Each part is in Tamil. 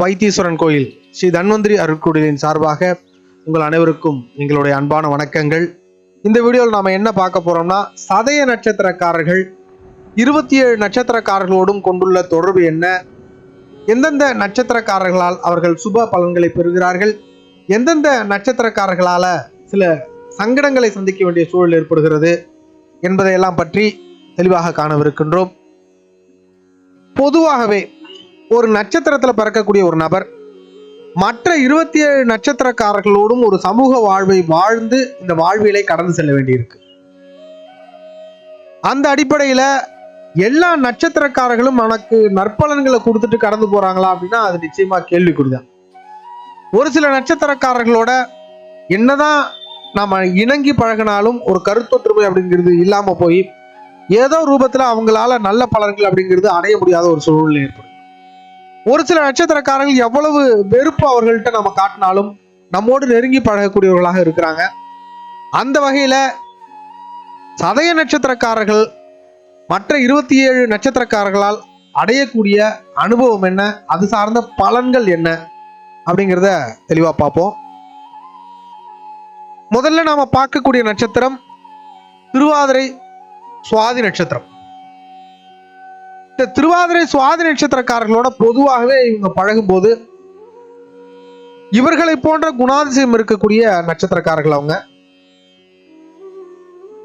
வைத்தீஸ்வரன் கோயில் ஸ்ரீ தன்வந்திரி அருட்கூடலின் சார்பாக உங்கள் அனைவருக்கும் எங்களுடைய அன்பான வணக்கங்கள். இந்த வீடியோவில் நாம் என்ன பார்க்க போறோம்னா சதய நட்சத்திரக்காரர்கள் இருபத்தி ஏழு நட்சத்திரக்காரர்களோடும் கொண்டுள்ள தொடர்பு என்ன? எந்தெந்த நட்சத்திரக்காரர்களால் அவர்கள் சுப பலன்களை பெறுகிறார்கள்? எந்தெந்த நட்சத்திரக்காரர்களால சில சங்கடங்களை சந்திக்க வேண்டிய சூழல் ஏற்படுகிறது என்பதையெல்லாம் பற்றி தெளிவாக காணவிருக்கின்றோம். பொதுவாகவே ஒரு நட்சத்திரத்தில் பிறக்கக்கூடிய ஒரு நபர் மற்ற இருபத்தி ஏழு நட்சத்திரக்காரர்களோடும் ஒரு சமூக வாழ்வை வாழ்ந்து இந்த வாழ்வியலை கடந்து செல்ல வேண்டியிருக்கு. அந்த அடிப்படையில் எல்லா நட்சத்திரக்காரர்களும் நமக்கு நற்பலன்களை கொடுத்துட்டு கடந்து போறாங்களா அப்படின்னா அது நிச்சயமா கேள்விக்குறிதான். ஒரு சில நட்சத்திரக்காரர்களோட என்னதான் நாம் இணங்கி பழகினாலும் ஒரு கருத்தொற்றுமை அப்படிங்கிறது இல்லாம போய் ஏதோ ரூபத்தில் அவங்களால நல்ல பலன்கள் அப்படிங்கிறது அடைய முடியாத ஒரு சூழ்நிலை ஏற்படும். ஒரு சில நட்சத்திரக்காரர்கள் எவ்வளவு வெறுப்பு அவர்கள்ட்ட நம்ம காட்டினாலும் நம்மோடு நெருங்கி பழகக்கூடியவர்களாக இருக்கிறாங்க. அந்த வகையில் சதய நட்சத்திரக்காரர்கள் மற்ற இருபத்தி ஏழு நட்சத்திரக்காரர்களால் அடையக்கூடிய அனுபவம் என்ன? அது சார்ந்த பலன்கள் என்ன? அப்படிங்கிறத தெளிவாக பார்ப்போம். முதல்ல நாம் பார்க்கக்கூடிய நட்சத்திரம் திருவாதிரை சுவாதி நட்சத்திரம். இந்த திருவாதிரை சுவாதி நட்சத்திரக்காரர்களோட பொதுவாகவே இவங்க பழகும்போது இவர்களை போன்ற குணாதிசயம் இருக்கக்கூடிய நட்சத்திரக்காரர்கள் அவங்க.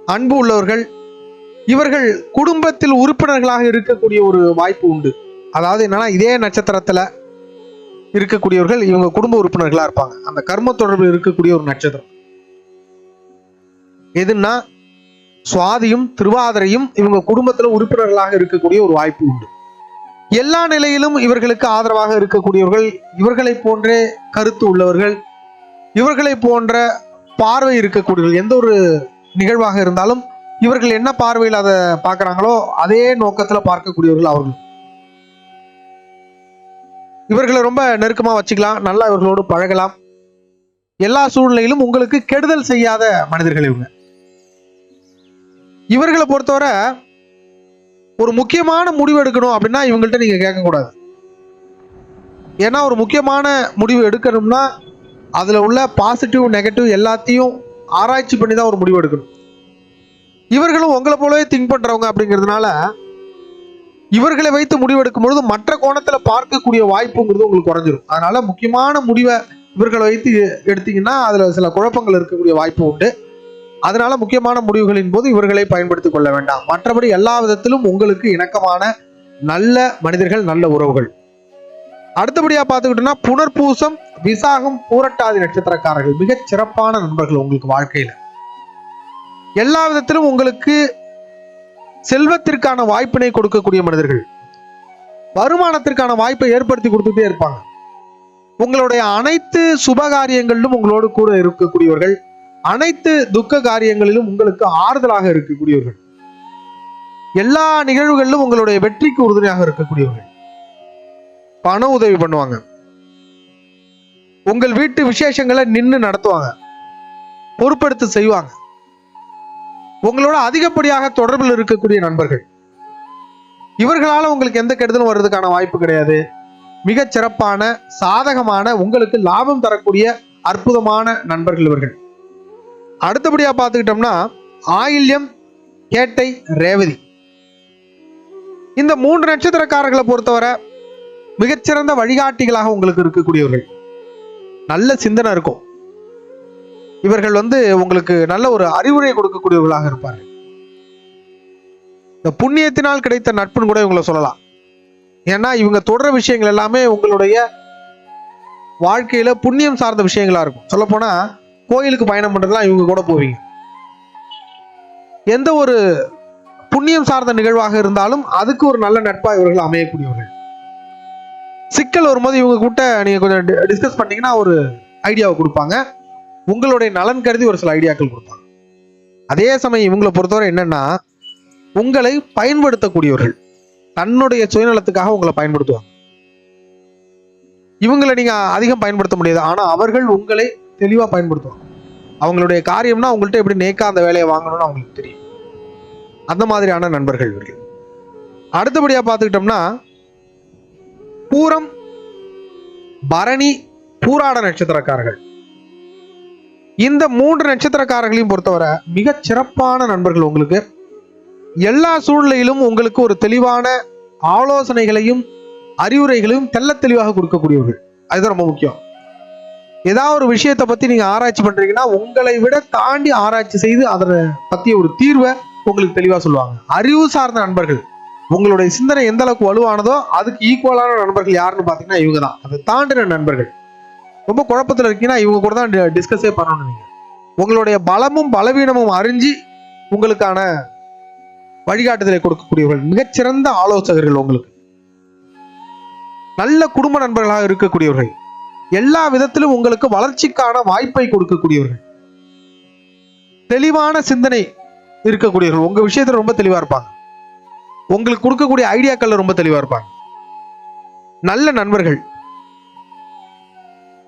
அன்பு உள்ளவர்கள் இவர்கள் குடும்பத்தில் உறுப்பினர்களாக இருக்கக்கூடிய ஒரு வாய்ப்பு உண்டு. அதாவது என்னன்னா இதே நட்சத்திரத்துல இருக்கக்கூடியவர்கள் இவங்க குடும்ப உறுப்பினர்களா இருப்பாங்க. அந்த கர்ம தொடர்பில் இருக்கக்கூடிய ஒரு நட்சத்திரம். எதுன்னா சுவாதியும் திருவாதிரையும் இவங்க குடும்பத்துல உறுப்பினர்களாக இருக்கக்கூடிய ஒரு வாய்ப்பு உண்டு. எல்லா நிலையிலும் இவர்களுக்கு ஆதரவாக இருக்கக்கூடியவர்கள் இவர்களை போன்றே கருத்து உள்ளவர்கள் இவர்களை போன்ற பார்வை இருக்கக்கூடியவர்கள் எந்த ஒரு நிகழ்வாக இருந்தாலும் இவர்கள் என்ன பார்வையில் அதை பார்க்குறாங்களோ அதே நோக்கத்தில் பார்க்கக்கூடியவர்கள் அவர்கள். இவர்களை ரொம்ப நெருக்கமாக வச்சுக்கலாம் நல்லா இவர்களோடு பழகலாம். எல்லா சூழ்நிலையிலும் உங்களுக்கு கெடுதல் செய்யாத மனிதர்கள் இவங்க. இவர்களை பொறுத்தவரை ஒரு முக்கியமான முடிவு எடுக்கணும் அப்படின்னா இவங்கள்ட்ட நீங்கள் கேட்கக்கூடாது. ஏன்னா ஒரு முக்கியமான முடிவு எடுக்கணும்னா அதில் உள்ள பாசிட்டிவ் நெகட்டிவ் எல்லாத்தையும் ஆராய்ச்சி பண்ணி தான் ஒரு முடிவு எடுக்கணும். இவர்களும் உங்களை போலவே திங்க் பண்ணுறவங்க அப்படிங்கிறதுனால இவர்களை வைத்து முடிவெடுக்கும் பொழுது மற்ற கோணத்தில் பார்க்கக்கூடிய வாய்ப்புங்கிறது உங்களுக்கு குறைஞ்சிரும். அதனால் முக்கியமான முடிவை இவர்களை வைத்து எடுத்தீங்கன்னா அதில் சில குழப்பங்கள் இருக்கக்கூடிய வாய்ப்பு உண்டு. அதனால முக்கியமான முடிவுகளின் போது இவர்களை பயன்படுத்திக் கொள்ள வேண்டாம். மற்றபடி எல்லா விதத்திலும் உங்களுக்கு இணக்கமான நல்ல மனிதர்கள் நல்ல உறவுகள். அடுத்தபடியா பார்த்துக்கிட்டோம்னா புனர்பூசம் விசாகம் பூரட்டாதி நட்சத்திரக்காரர்கள். மிகச் சிறப்பான நண்பர்கள் உங்களுக்கு வாழ்க்கையில. எல்லா விதத்திலும் உங்களுக்கு செல்வத்திற்கான வாய்ப்பினை கொடுக்கக்கூடிய மனிதர்கள். வருமானத்திற்கான வாய்ப்பை ஏற்படுத்தி கொடுத்துட்டே இருப்பாங்க. உங்களுடைய அனைத்து சுபகாரியங்களிலும் உங்களோடு கூட இருக்கக்கூடியவர்கள். அனைத்து துக்க காரியங்களிலும் உங்களுக்கு ஆறுதலாக இருக்கக்கூடியவர்கள். எல்லா நிகழ்வுகளிலும் உங்களுடைய வெற்றிக்கு உறுதுணையாக இருக்கக்கூடியவர்கள். பண உதவி பண்ணுவாங்க. உங்கள் வீட்டு விசேஷங்களை நின்று நடத்துவாங்க. பொறுப்பெடுத்து செய்வாங்க. உங்களோட அதிகப்படியாக தொடர்பில் இருக்கக்கூடிய நண்பர்கள். இவர்களால் உங்களுக்கு எந்த கெடுதலும் வர்றதுக்கான வாய்ப்பு கிடையாது. மிகச் சிறப்பான சாதகமான உங்களுக்கு லாபம் தரக்கூடிய அற்புதமான நண்பர்கள் இவர்கள். அடுத்தபடியாக பார்த்துக்கிட்டோம்னா ஆயில்யம் கேட்டை ரேவதி. இந்த மூன்று நட்சத்திரக்காரர்களை பொறுத்தவரை மிகச்சிறந்த வழிகாட்டிகளாக உங்களுக்கு இருக்கக்கூடியவர்கள். நல்ல சிந்தனை இருக்கும். இவர்கள் வந்து உங்களுக்கு நல்ல ஒரு அறிவுரை கொடுக்கக்கூடியவர்களாக இருப்பார்கள். இந்த புண்ணியத்தினால் கிடைத்த நட்புன்னு கூட இவங்களை சொல்லலாம். ஏன்னா இவங்க தொடர விஷயங்கள் எல்லாமே உங்களுடைய வாழ்க்கையில புண்ணியம் சார்ந்த விஷயங்களா இருக்கும். சொல்லப்போனா கோயிலுக்கு பயணம் பண்ணுறதுலாம் இவங்க கூட போவீங்க. எந்த ஒரு புண்ணியம் சார்ந்த நிகழ்வாக இருந்தாலும் அதுக்கு ஒரு நல்ல நட்பாக இவர்கள் அமையக்கூடியவர்கள். சிக்கல் வரும்போது இவங்க கூட்ட நீங்கள் கொஞ்சம் டிஸ்கஸ் பண்ணீங்கன்னா ஒரு ஐடியாவை கொடுப்பாங்க. உங்களுடைய நலன் கருதி ஒரு சில ஐடியாக்கள் கொடுப்பாங்க. அதே சமயம் இவங்களை பொறுத்தவரை என்னன்னா உங்களை பயன்படுத்தக்கூடியவர்கள் தன்னுடைய சுயநலத்துக்காக உங்களை பயன்படுத்துவாங்க. இவங்களை நீங்கள் அதிகம் பயன்படுத்த முடியாது. ஆனால் அவர்கள் உங்களை தெளிவா பயன்படுத்துவாங்க. அவங்களுடைய காரியம்னா அவங்கள்ட்ட எப்படி நேக்கா அந்த வேலையை வாங்கணும்னு அவங்களுக்கு தெரியும். அந்த மாதிரியான நண்பர்கள் இவர்கள். அடுத்தபடியா பார்த்துக்கிட்டோம்னா பூரம் பரணி பூராட நட்சத்திரக்காரர்கள். இந்த மூன்று நட்சத்திரக்காரர்களையும் பொறுத்தவரை மிக சிறப்பான நண்பர்கள் உங்களுக்கு. எல்லா சூழ்நிலையிலும் உங்களுக்கு ஒரு தெளிவான ஆலோசனைகளையும் அறிவுரைகளையும் தெல்ல தெளிவாக கொடுக்கக்கூடியவர்கள். அதுதான் ரொம்ப முக்கியம். ஏதாவது ஒரு விஷயத்தை பத்தி நீங்க ஆராய்ச்சி பண்றீங்கன்னா உங்களை விட தாண்டி ஆராய்ச்சி செய்து அதனை பத்திய ஒரு தீர்வை உங்களுக்கு தெளிவா சொல்லுவாங்க. அறிவு சார்ந்த நண்பர்கள். உங்களுடைய சிந்தனை எந்த அளவுக்கு வலுவானதோ அதுக்கு ஈக்குவலான நண்பர்கள் யாருன்னு பாத்தீங்கன்னா இவங்க தான். அதை தாண்டின நண்பர்கள். ரொம்ப குழப்பத்தில் இருக்கீங்கன்னா இவங்க கூட தான் டிஸ்கஸே பண்ணணும் நீங்க. உங்களுடைய பலமும் பலவீனமும் அறிஞ்சு உங்களுக்கான வழிகாட்டுதலை கொடுக்கக்கூடியவர்கள் மிகச்சிறந்த ஆலோசகர்கள் உங்களுக்கு. நல்ல குடும்ப நண்பர்களாக இருக்கக்கூடியவர்கள். எல்லா விதத்திலும் உங்களுக்கு வளர்ச்சிக்கான வாய்ப்பை கொடுக்கக்கூடியவர்கள். தெளிவான சிந்தனை இருக்கக்கூடியவர்கள். உங்க விஷயத்துல ரொம்ப தெளிவா இருப்பாங்க. உங்களுக்கு கொடுக்கக்கூடிய ஐடியாக்கள்ல ரொம்ப தெளிவா இருப்பாங்க. நல்ல நண்பர்கள்.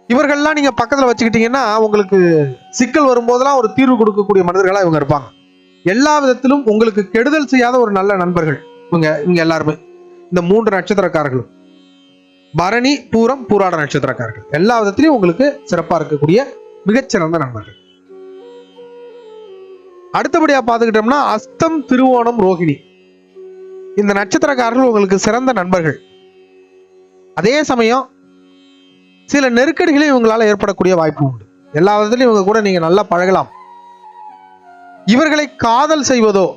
இவர்கள்லாம் நீங்க பக்கத்துல வச்சுக்கிட்டீங்கன்னா உங்களுக்கு சிக்கல் வரும்போதெல்லாம் ஒரு தீர்வு கொடுக்கக்கூடிய மனிதர்களா இவங்க இருப்பாங்க. எல்லா விதத்திலும் உங்களுக்கு கெடுதல் செய்யாத ஒரு நல்ல நண்பர்கள் இவங்க இவங்க எல்லாருமே. இந்த மூன்று நட்சத்திரக்காரர்களும். பரணி பூரம் பூராட நட்சத்திரக்காரர்கள். எல்லா விதத்திலையும் உங்களுக்கு சிறப்பா இருக்கக்கூடிய மிகச்சிறந்த நண்பர்கள். அடுத்தபடியா பார்த்துக்கிட்டோம்னா அஸ்தம் திருவோணம் ரோகிணி. இந்த நட்சத்திரக்காரர்கள் உங்களுக்கு சிறந்த நண்பர்கள். அதே சமயம் சில நெருக்கடிகளையும் இவங்களால ஏற்படக்கூடிய வாய்ப்பு உண்டு. எல்லா விதத்திலையும் இவங்க கூட நீங்க நல்லா பழகலாம். இவர்களை காதல் செய்வதோ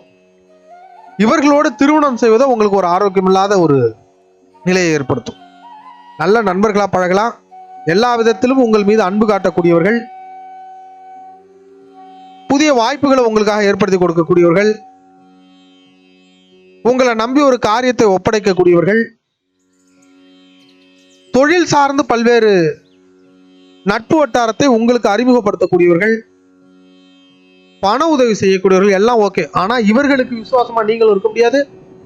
இவர்களோடு திருமணம் செய்வதோ உங்களுக்கு ஒரு ஆரோக்கியமில்லாத ஒரு நிலையை ஏற்படுத்தும். நல்ல நண்பர்களாக பழகலாம். எல்லா விதத்திலும் உங்கள் மீது அன்பு காட்டக்கூடியவர்கள் புதிய வாய்ப்புகளை உங்களுக்காக ஏற்படுத்தி கொடுக்கக்கூடியவர்கள் உங்களை நம்பி ஒரு காரியத்தை ஒப்படைக்கக்கூடியவர்கள் தொழில் சார்ந்து பல்வேறு நட்பு வட்டாரத்தை உங்களுக்கு அறிமுகப்படுத்தக்கூடியவர்கள் பண உதவி செய்யக்கூடியவர்கள் எல்லாம் ஓகே ஆனால் இவர்களுக்கு விசுவாசமாக நீங்களும் இருக்க முடியாது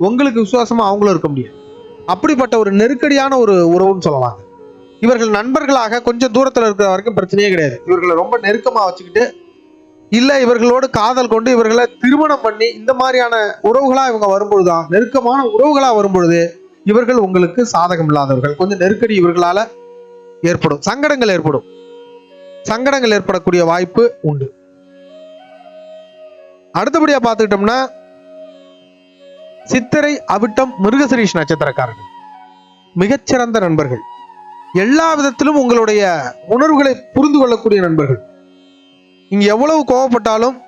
உங்களுக்கு விசுவாசமாக அவங்களும் இருக்க முடியாது. அப்படிப்பட்ட ஒரு நெருக்கடியான ஒரு உறவுன்னு சொல்லலாம். இவர்கள் நண்பர்களாக கொஞ்சம் தூரத்துல இருக்கிற வரைக்கும் பிரச்சனையே கிடையாது. இவர்களை ரொம்ப நெருக்கமா வச்சுக்கிட்டு இல்ல இவர்களோடு காதல் கொண்டு இவர்களை திருமணம் பண்ணி இந்த மாதிரியான உறவுகளா இவங்க வரும்பொழுதுதான் நெருக்கமான உறவுகளா வரும்பொழுது இவர்கள் உங்களுக்கு சாதகம் இல்லாதவர்கள். கொஞ்சம் நெருக்கடி இவர்களால ஏற்படும். சங்கடங்கள் ஏற்படும். சங்கடங்கள் ஏற்படக்கூடிய வாய்ப்பு உண்டு. அடுத்தபடியா பார்த்துக்கிட்டோம்னா சித்திரை அவிட்டம் மிருகசிரீஷ் நட்சத்திரக்காரர்கள். மிகச்சிறந்த நண்பர்கள். எல்லா விதத்திலும் உங்களுடைய உணர்வுகளை புரிந்து கொள்ளக்கூடிய நண்பர்கள். நீங்க எவ்வளவு கோவப்பட்டாலும்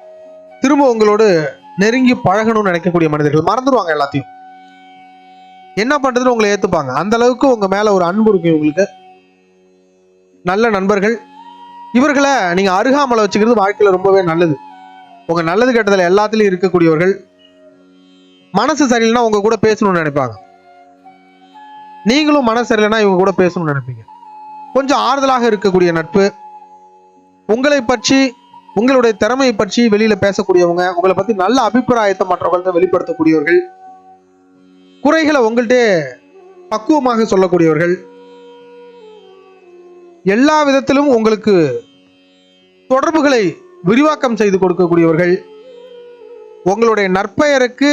திரும்ப உங்களோடு நெருங்கி பழகணும்னு நினைக்கக்கூடிய மனிதர்கள். மறந்துடுவாங்க எல்லாத்தையும். என்ன பண்றதுன்னு உங்களை ஏத்துப்பாங்க. அந்த அளவுக்கு உங்க மேல ஒரு அன்பு இருக்கும் இவங்களுக்கு நல்ல நண்பர்கள். இவர்களை நீங்க அருகாமலை வச்சுக்கிறது வாழ்க்கையில ரொம்பவே நல்லது. உங்க நல்லது கெட்டதில் எல்லாத்துலயும் இருக்கக்கூடியவர்கள். மனசு சரியில்லைன்னா உங்க கூட பேசணும்னு நினைப்பாங்க. நீங்களும் மனசு சரியில்லைன்னா இவங்க கூட பேசணும்னு நினைப்பீங்க. கொஞ்சம் ஆறுதலாக இருக்கக்கூடிய நட்பு உங்களை பற்றி உங்களுடைய திறமையை பற்றி வெளியில பேசக்கூடியவங்க உங்களை பத்தி நல்ல அபிப்பிராயத்தை மற்றவர்கள்ட்ட வெளிப்படுத்தக்கூடியவர்கள் குறைகளை உங்கள்கிட்ட பக்குவமாக சொல்லக்கூடியவர்கள் எல்லா விதத்திலும் உங்களுக்கு தொடர்புகளை விரிவாக்கம் செய்து கொடுக்கக்கூடியவர்கள் உங்களுடைய நற்பெயருக்கு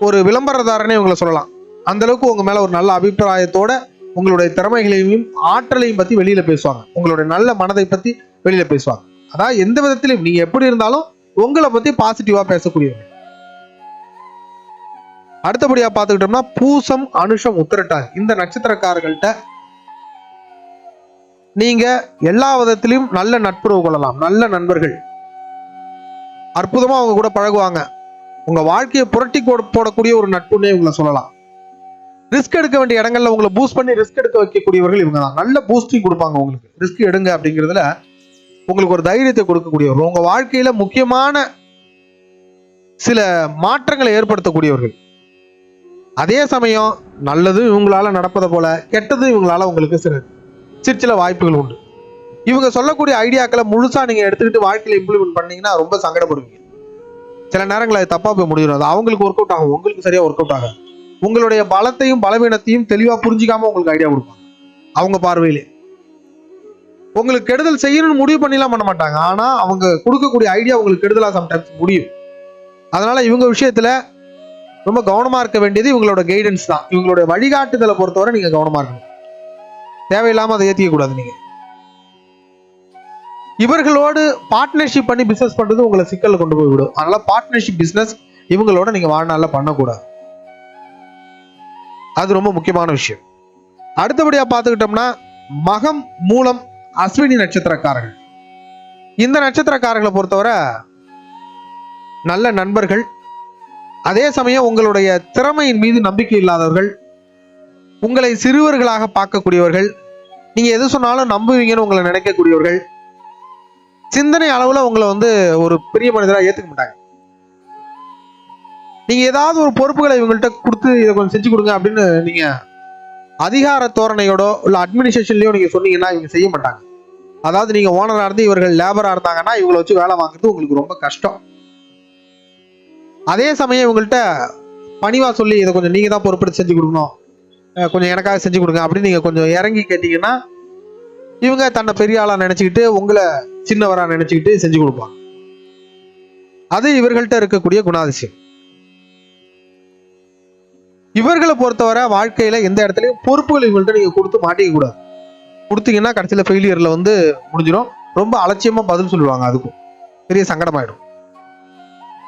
ஒரு விளம்பரதாரனே உங்களை சொல்லலாம். அந்த அளவுக்கு உங்க மேல ஒரு நல்ல அபிப்பிராயத்தோட உங்களுடைய திறமைகளையும் ஆற்றலையும் பத்தி வெளியில பேசுவாங்க. உங்களுடைய நல்ல மனதை பத்தி வெளியில பேசுவாங்க. அதாவது எந்த விதத்திலையும் நீங்க எப்படி இருந்தாலும் உங்களை பத்தி பாசிட்டிவா பேசக்கூடியவங்க. அடுத்தபடியா பார்த்துக்கிட்டோம்னா பூசம் அனுஷம் உத்திரட்டாதி. இந்த நட்சத்திரக்காரர்கள்ட்ட நீங்க எல்லா விதத்திலையும் நல்ல நட்புறவு கொள்ளலாம். நல்ல நண்பர்கள். அற்புதமா அவங்க கூட பழகுவாங்க. உங்க வாழ்க்கையை புரட்டி போடக்கூடிய ஒரு நட்புன்னே உங்களை சொல்லலாம். ரிஸ்க் எடுக்க வேண்டிய இடங்கள்ல உங்களை பூஸ்ட் பண்ணி ரிஸ்க் எடுக்க வைக்கக்கூடியவர்கள் இவங்க தான் நல்ல பூஸ்டிங் கொடுப்பாங்க உங்களுக்கு. ரிஸ்க் எடுங்க அப்படிங்கிறதுல உங்களுக்கு ஒரு தைரியத்தை கொடுக்கக்கூடியவர்கள். உங்க வாழ்க்கையில முக்கியமான சில மாற்றங்களை ஏற்படுத்தக்கூடியவர்கள். அதே சமயம் நல்லதும் இவங்களால நடப்பதை போல கெட்டதும் இவங்களால உங்களுக்கு சில சிற்சில வாய்ப்புகள் உண்டு. இவங்க சொல்லக்கூடிய ஐடியாக்களை முழுசா நீங்க எடுத்துக்கிட்டு வாழ்க்கையில இம்ப்ளிமெண்ட் பண்ணீங்கன்னா ரொம்ப சங்கடப்படுவீங்க. சில நேரங்கள் அது தப்பாக போய் முடியும் அது அவங்களுக்கு ஒர்க் அவுட் ஆகும். உங்களுக்கு சரியாக ஒர்க் அவுட் ஆகும் உங்களுடைய பலத்தையும் பலவீனத்தையும் தெளிவாக புரிஞ்சிக்காம உங்களுக்கு ஐடியா கொடுப்பாங்க. அவங்க பார்வையிலே. உங்களுக்கு கெடுதல் செய்யணும்னு முடிவு பண்ணிலாம் பண்ண மாட்டாங்க. ஆனால் அவங்க கொடுக்கக்கூடிய ஐடியா உங்களுக்கு கெடுதலாக சம்டைம்ஸ் முடியும். அதனால் இவங்க விஷயத்துல ரொம்ப கவனமாக இருக்க வேண்டியது இவங்களோட கைடன்ஸ் தான். இவங்களுடைய வழிகாட்டுதலை பொறுத்தவரை நீங்கள் கவனமாக இருக்கணும். தேவையில்லாமல் அதை ஏற்றிக்கக்கூடாது கூடாது நீங்க. இவர்களோடு பார்ட்னர்ஷிப் பண்ணி பிசினஸ் பண்றது உங்களை சிக்கலில் கொண்டு போய் விடும். அதனால பார்ட்னர்ஷிப் பிஸ்னஸ் இவங்களோட நீங்க வாழ்நாளில் பண்ணக்கூடாது. அது ரொம்ப முக்கியமான விஷயம். அடுத்தபடியா பார்த்துக்கிட்டோம்னா மகம் மூலம் அஸ்வினி நட்சத்திரக்காரர்கள். இந்த நட்சத்திரக்காரர்களை பொறுத்தவரை நல்ல நண்பர்கள். அதே சமயம் உங்களுடைய திறமையின் மீது நம்பிக்கை இல்லாதவர்கள். உங்களை சிறுவர்களாக பார்க்கக்கூடியவர்கள். நீங்க எது சொன்னாலும் நம்புவீங்கன்னு உங்களை நினைக்கக்கூடியவர்கள். சிந்தனை அளவில் உங்களை வந்து ஒரு பெரிய மனிதராக ஏற்றுக்க மாட்டாங்க. நீங்கள் ஏதாவது ஒரு பொறுப்புகளை இவங்கள்ட்ட கொடுத்து இதை கொஞ்சம் செஞ்சு கொடுங்க அப்படின்னு நீங்கள் அதிகார தோரணையோடோ இல்லை அட்மினிஸ்ட்ரேஷன்லையோ நீங்கள் சொன்னீங்கன்னா இவங்க செய்ய மாட்டாங்க. அதாவது நீங்கள் ஓனராக இருந்து இவர்கள் லேபராக இருந்தாங்கன்னா இவங்களை வச்சு வேலை வாங்குறது உங்களுக்கு ரொம்ப கஷ்டம். அதே சமயம் இவங்கள்ட்ட பணிவாக சொல்லி இதை கொஞ்சம் நீங்கள் தான் பொறுப்பெடுத்து செஞ்சு கொடுக்கணும். கொஞ்சம் எனக்காக செஞ்சு கொடுங்க அப்படின்னு நீங்கள் கொஞ்சம் இறங்கி கேட்டிங்கன்னா இவங்க தன்னை பெரிய ஆளா நினச்சிக்கிட்டு உங்களை சின்னவரா நினைச்சுக்கிட்டு செஞ்சு கொடுப்பாங்க. அது இவர்கள்ட்ட இருக்கக்கூடிய குணாதிசயம். இவர்களை பொறுத்தவரை வாழ்க்கையில எந்த இடத்துலயும் பொறுப்புகள் இவங்கள்ட்ட நீங்க கொடுத்து மாட்டிக்க கூடாது. கொடுத்தீங்கன்னா கடைசியில ஃபெயிலியர்ல வந்து முடிஞ்சிடும். ரொம்ப அலட்சியமா பதில் சொல்லுவாங்க அதுக்கும். பெரிய சங்கடமாயிடும்.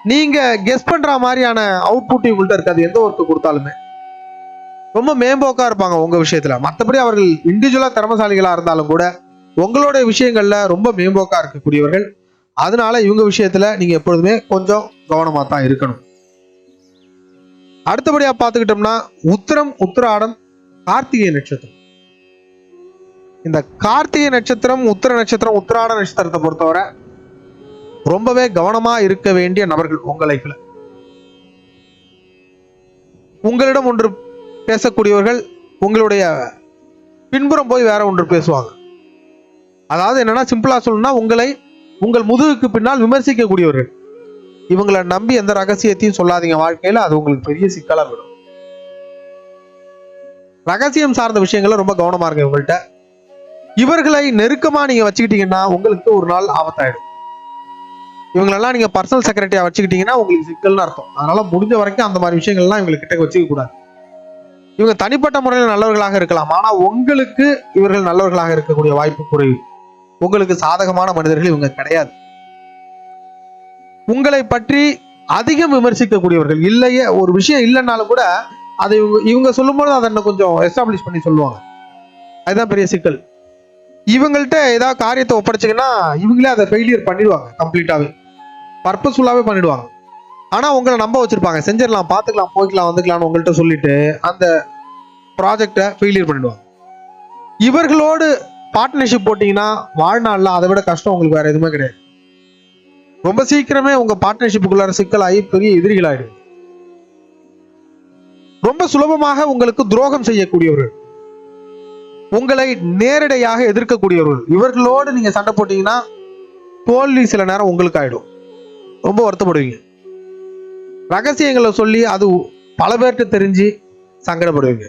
நீங்க கெஸ் பண்ற மாதிரியான அவுட்புட் இவங்கள்ட்ட இருக்காது. எந்த ஒர்க்கு கொடுத்தாலுமே. ரொம்ப மேம்போக்கா இருப்பாங்க உங்க விஷயத்துல. மற்றபடி அவர்கள் இண்டிவிஜுவலா திறமசாலிகளா இருந்தாலும் கூட உங்களுடைய விஷயங்கள்ல ரொம்ப மேம்போக்கா இருக்கக்கூடியவர்கள். அதனால இவங்க விஷயத்துல நீங்க எப்பொழுதுமே கொஞ்சம் கவனமா தான் இருக்கணும். அடுத்தபடியா பார்த்துக்கிட்டோம்னா உத்திரம் உத்திராடம் கார்த்திகை நட்சத்திரம். இந்த கார்த்திகை நட்சத்திரம் உத்திர நட்சத்திரம் உத்திராட நட்சத்திரத்தை பொறுத்தவரை ரொம்பவே கவனமா இருக்க வேண்டிய நபர்கள் உங்க லைஃப்ல உங்களிடம் ஒன்று பேசக்கூடியவர்கள் உங்களுடைய பின்புறம் போய் வேற ஒன்று பேசுவாங்க. அதாவது என்னன்னா சிம்பிளா சொல்லணும்னா உங்களை உங்கள் முதுகுக்கு பின்னால் விமர்சிக்கக்கூடியவர்கள். இவங்களை நம்பி எந்த ரகசியத்தையும் சொல்லாதீங்க வாழ்க்கையில அது உங்களுக்கு பெரிய சிக்கலா விடும். ரகசியம் சார்ந்த விஷயங்கள்ல ரொம்ப கவனமா இருங்க இவங்கள்ட்ட. இவர்களை நெருக்கமா நீங்க வச்சுக்கிட்டீங்கன்னா உங்களுக்கு ஒரு நாள் ஆபத்தாயிடும். இவங்களெல்லாம் நீங்க பர்சனல் செக்ரட்டரியாக வச்சுக்கிட்டீங்கன்னா உங்களுக்கு சிக்கல்னு அர்த்தம். அதனால முடிஞ்ச வரைக்கும் அந்த மாதிரி விஷயங்கள்லாம் இவங்களுக்கு கிட்ட வச்சுக்க கூடாது இவங்க தனிப்பட்ட முறையில் நல்லவர்களாக இருக்கலாம். ஆனால் உங்களுக்கு இவர்கள் நல்லவர்களாக இருக்கக்கூடிய வாய்ப்பு குறைவு. உங்களுக்கு சாதகமான மனிதர்கள் இவங்க கிடையாது. உங்களை பற்றி அதிகம் விமர்சிக்கக்கூடியவர்கள் இல்லையே ஒரு விஷயம் இல்லைன்னாலும் கூட அதை இவங்க இவங்க சொல்லும்போது அதை இன்னும் கொஞ்சம் எஸ்டாப்ளிஷ் பண்ணி சொல்லுவாங்க. அதுதான் பெரிய சிக்கல். இவங்கள்ட்ட ஏதாவது காரியத்தை ஒப்படைச்சிங்கன்னா இவங்களே அதை ஃபெயிலியர் பண்ணிடுவாங்க கம்ப்ளீட்டாகவே பர்பஸ்ஃபுல்லாகவே பண்ணிடுவாங்க. ஆனால் உங்களை நம்ப வச்சுருப்பாங்க. செஞ்சிடலாம் பார்த்துக்கலாம் போய்க்கலாம் வந்துக்கலாம்னு உங்கள்கிட்ட சொல்லிட்டு அந்த ப்ராஜெக்டை ஃபெயிலியர் பண்ணிடுவாங்க. இவர்களோடு பார்ட்னர்ஷிப் போட்டிங்கன்னா வாழ்நாளில் அதை விட கஷ்டம் உங்களுக்கு வேறு எதுவுமே கிடையாது. ரொம்ப சீக்கிரமே உங்கள் பார்ட்னர்ஷிப்புக்குள்ளார சிக்கலாகி பெரிய எதிரிகளாயிடும் ரொம்ப சுலபமாக உங்களுக்கு துரோகம் செய்யக்கூடியவர்கள். உங்களை நேரடியாக எதிர்க்கக்கூடியவர்கள். இவர்களோடு நீங்கள் சண்டை போட்டிங்கன்னா தோல்வி சில நேரம் உங்களுக்கு ஆகிடும் ரொம்ப வருத்தப்படுவீங்க. ரகசியங்களை சொல்லி அது பல பேர்கிட்ட தெரிஞ்சு சங்கடப்படுவீங்க.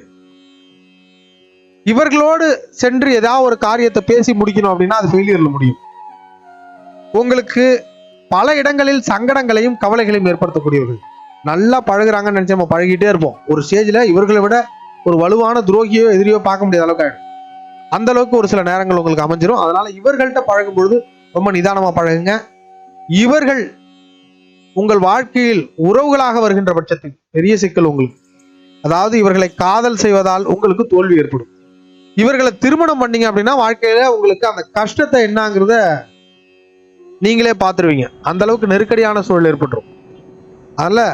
இவர்களோடு சென்று ஏதாவது ஒரு காரியத்தை பேசி முடிக்கணும் அப்படின்னா அது ஃபெயிலியரில் முடியும். உங்களுக்கு பல இடங்களில் சங்கடங்களையும் கவலைகளையும் ஏற்படுத்தக்கூடியவர்கள். நல்லா பழகுறாங்கன்னு நினச்சி நம்ம பழகிட்டே இருப்போம். ஒரு ஸ்டேஜ்ல இவர்களை விட ஒரு வலுவான துரோகியோ எதிரியோ பார்க்க முடியாத அளவுக்கு ஆகிடும் அந்த அளவுக்கு ஒரு சில நேரங்கள் உங்களுக்கு அமைஞ்சிரும். அதனால இவர்கள்ட்ட பழகும் பொழுது ரொம்ப நிதானமா பழகுங்க. இவர்கள் உங்கள் வாழ்க்கையில் உறவுகளாக வருகின்ற பட்சத்தில் பெரிய சிக்கல் உங்களுக்கு. அதாவது இவர்களை காதல் செய்வதால் உங்களுக்கு தோல்வி ஏற்படும். இவர்களை திருமணம் பண்ணீங்க அப்படின்னா வாழ்க்கையில உங்களுக்கு அந்த கஷ்டத்தை என்னங்கிறத நீங்களே பார்த்துருவீங்க. அந்த அளவுக்கு நெருக்கடியான சூழல் ஏற்பட்டுரும். அதனால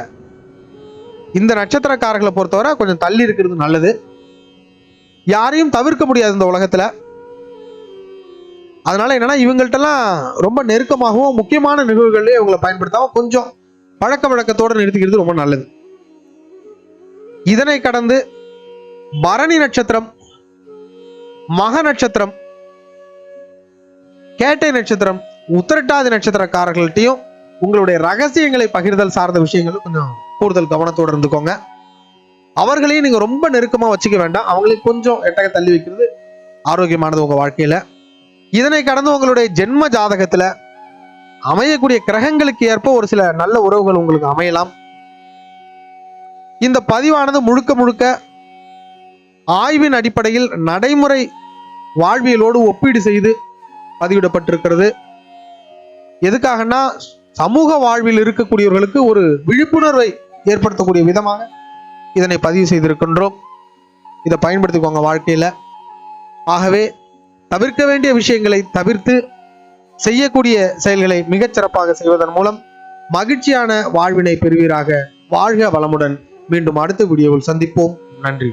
இந்த நட்சத்திரக்காரர்களை பொறுத்தவரை கொஞ்சம் தள்ளி இருக்கிறது நல்லது. யாரையும் தவிர்க்க முடியாது இந்த உலகத்துல. அதனால என்னன்னா இவங்கள்ட்டலாம் ரொம்ப நெருக்கமாகவும் முக்கியமான நிகழ்வுகள்லேயே இவங்களை பயன்படுத்தாம கொஞ்சம் பழக்க வழக்கத்தோடு நிறுத்திக்கிறது ரொம்ப நல்லது. இதனை கடந்து பரணி நட்சத்திரம் மக நட்சத்திரம் கேட்டை நட்சத்திரம் உத்திரட்டாதி நட்சத்திரக்காரர்கள்ட்டையும் உங்களுடைய ரகசியங்களை பகிர்தல் சார்ந்த விஷயங்களும் கொஞ்சம் கூடுதல் கவனத்தோடு இருந்துக்கோங்க. அவர்களையும் நீங்கள் ரொம்ப நெருக்கமாக வச்சுக்க வேண்டாம். அவங்களையும் கொஞ்சம் எட்டக தள்ளி வைக்கிறது ஆரோக்கியமானது உங்கள் வாழ்க்கையில். இதனை கடந்து உங்களுடைய ஜென்ம ஜாதகத்துல அமையக்கூடிய கிரகங்களுக்கு ஏற்ப ஒரு சில நல்ல உறவுகள் உங்களுக்கு அமையலாம். இந்த பதிவானது முழுக்க முழுக்க ஆய்வின் அடிப்படையில் நடைமுறை வாழ்வியலோடு ஒப்பீடு செய்து பதிவிடப்பட்டிருக்கிறது. எதுக்காகனா சமூக வாழ்வில் இருக்கக்கூடியவர்களுக்கு ஒரு விழிப்புணர்வை ஏற்படுத்தக்கூடிய விதமாக இதனை பதிவு செய்திருக்கின்றோம். இதை பயன்படுத்திக்கோங்க வாழ்க்கையில. ஆகவே தவிர்க்க வேண்டிய விஷயங்களை தவிர்த்து செய்யக்கூடிய செயல்களை மிகச் சிறப்பாக செய்வதன் மூலம் மகிழ்ச்சியான வாழ்வினை பெறுவீராக. வாழ்க வளமுடன். மீண்டும் அடுத்த வீடியோவில் சந்திப்போம். நன்றி.